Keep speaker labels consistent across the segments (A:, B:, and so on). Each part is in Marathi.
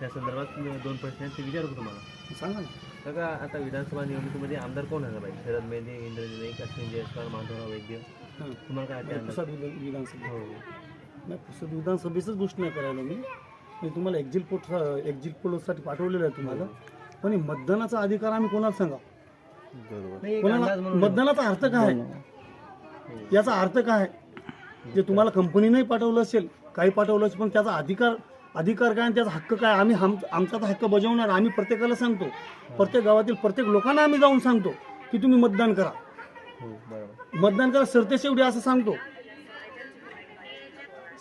A: त्या संदर्भात मी दोन प्रश्न आहेत ते विचारतो तुम्हाला.
B: सांगा ना.
A: काका आता विधानसभा निवडणुकीमध्ये आमदार कोण झाला पाहिजे? शरद मेहंदे इंद्रजित नाईक अश्विन जयस्वाल माधवराव वैद्य.
B: हां.
A: तुम्हाला काय वाटतं अंदाज?
B: प्रसाद विधान विधानसभा.
A: हो.
B: नाही प्रसाद विधानसभेचंच गोष्ट नाही करायला मी. मी तुम्हाला एक्झिट पोट एक्झिट पोलसाठी पाठवलेलं आहे तुम्हाला. पण हे मतदानाचा अधिकार आम्ही कोणाला सांगा?
A: नाही, एक
B: कोणाला
A: अंदाज म्हणून
B: मतदानाचा अर्थ काय आहे? याचा अर्थ काय आहे? जे तुम्हाला कंपनीनेही पाठवलं असेल काही पाठवलं असेल पण त्याचा अधिकार अधिकार काय आणि त्याचा हक्क काय? आम्ही हम आमचा तर हक्क बजावणार आम्ही प्रत्येकाला सांगतो. प्रत्येक गावातील प्रत्येक लोकांना आम्ही जाऊन सांगतो की तुम्ही मतदान करा.
A: हो
B: मतदान करा सरतेशेवटी असं सांगतो.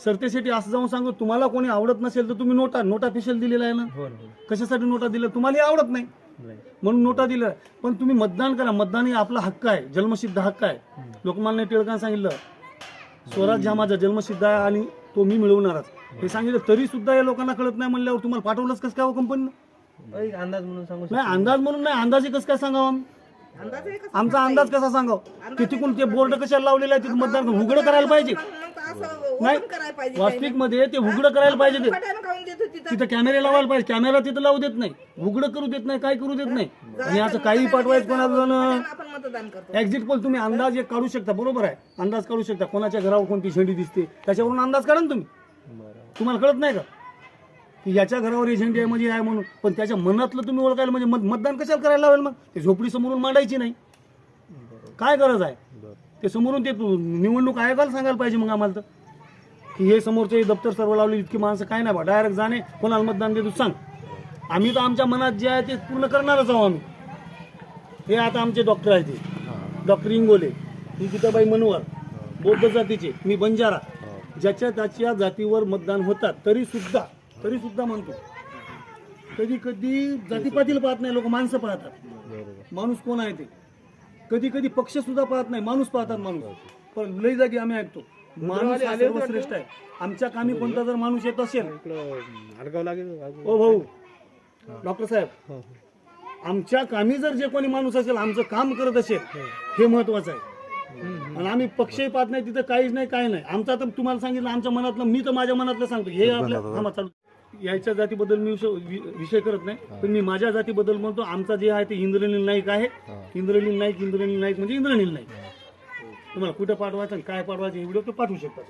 B: सरतेशेवटी असं जाऊन सांगतो तुम्हाला कोणी आवडत नसेल तर तुम्ही नोटा नोटा स्पेशल दिलेला आहे ना?
A: हो हो
B: कशासाठी नोटा दिल्या? तुम्हाला हे आवडत नाही.
A: नाही.
B: म्हणून नोटा दिल्या. पण तुम्ही मतदान करा. मतदान हे आपला हक्क आहे. जन्मसिद्ध हक्क आहे. लोकमान्य टिळकांनी सांगितलं स्वराज्य हा माझा जन्मसिद्ध आहे आणि तो मी मिळवणारच. हे सांगितलं तरी सुद्धा या लोकांना कळत नाही म्हणल्यावर तुम्हाला पाठवलंच कसं काय कंपनीनं?
A: एक अंदाज म्हणून सांगू
B: नाही अंदाज म्हणून नाही अंदाजे कसं काय सांगावं आम्ही?
C: अंदाज आहे का?
B: आमचा अंदाज कसा सांगावं? की तिकडून ते बोर्ड कशाला लावलेलं आहे तिथं मतदान उघडं करायला पाहिजे.
C: मग असं
B: नाही
C: ओपन करायला पाहिजे
B: वास्तविकमध्ये ते उघडं करायला पाहिजे ते.
C: खाऊन देत तर.
B: तिथं कॅमेरे लावायला पाहिजे कॅमेरा तिथं लावू देत नाही. उघडं करू देत नाही काय करू देत नाही. आणि असं काही पाठवायचं कोणाला
C: आपण मतदान करतो.
B: एक्झिट पोल तुम्ही अंदाज एक काढू शकता बरोबर आहे. अंदाज काढू शकता. कोणाच्या घरावर कोणती झेंडी दिसते त्याच्यावरून अंदाज काढा ना तुम्ही.
A: बरोबर
B: तुम्हाला कळत नाही का? की याच्या घरावर एजंट आहे म्हणजे आहे म्हणून. पण त्याच्या मनातलं तुम्ही ओळखायला म्हणजे मत- मतदान कशाला करायला लावेल मग? ते झोपडी समोरून मांडायची नाही. काय गरज आहे? ते समोरून ते निवडणूक आयोगाला सांगायला पाहिजे मग आम्हाला तर. की हे समोरचे दप्तर सर्व लावले इतकी माणसं काय नाही बा. डायरेक्ट जाणे कोणाला मतदान देतो सांग. आम्ही तर आमच्या मनात जे आहे ते पूर्ण करणारच आहोत आम्ही. हे आता आमचे डॉक्टर आहेत ते. डॉक्टर इंगोले ही गीताबाई मनोहर बौद्ध जातीचे मी बंजारा. ज्याच्या त्याच्या जातीवर मतदान होतात तरी सुद्धा तरी सुद्धा म्हणतो. कधी कधी जातीपातील पाहत नाही लोक माणसं पाहतात. माणूस कोण आहे ते? कधी कधी पक्ष सुद्धा पाहत नाही माणूस पाहतात माणूस. पण लई जागी आम्ही ऐकतो. माणूस हा सर्वश्रेष्ठ आहे. आमच्या कामी कोणता जर माणूस येत असेल ओ भाऊ. डॉक्टर साहेब. आमच्या कामी जर जे कोणी माणूस असेल आमचं काम करत असेल हे महत्वाचं आहे. आणि आम्ही पक्षही पाहत नाही तिथं काहीच नाही काही नाही. आमचा तर तुम्हाला सांगितलं आमच्या मनातलं मी तर माझ्या मनातलं सांगतो. हे आपलं थांबा चालू. याच्या जातीबद्दल मी विषय विषय करत नाही पण मी माझ्या जातीबद्दल म्हणतो आमचा जे आहे ते इंद्रनील नाईक आहे. इंद्रनील नाईक इंद्रनील नाईक म्हणजे इंद्रनील नाईक. तुम्हाला कुठं पाठवायचं आणि काय पाठवायचं हे व्हिडिओ तो पाठवू शकता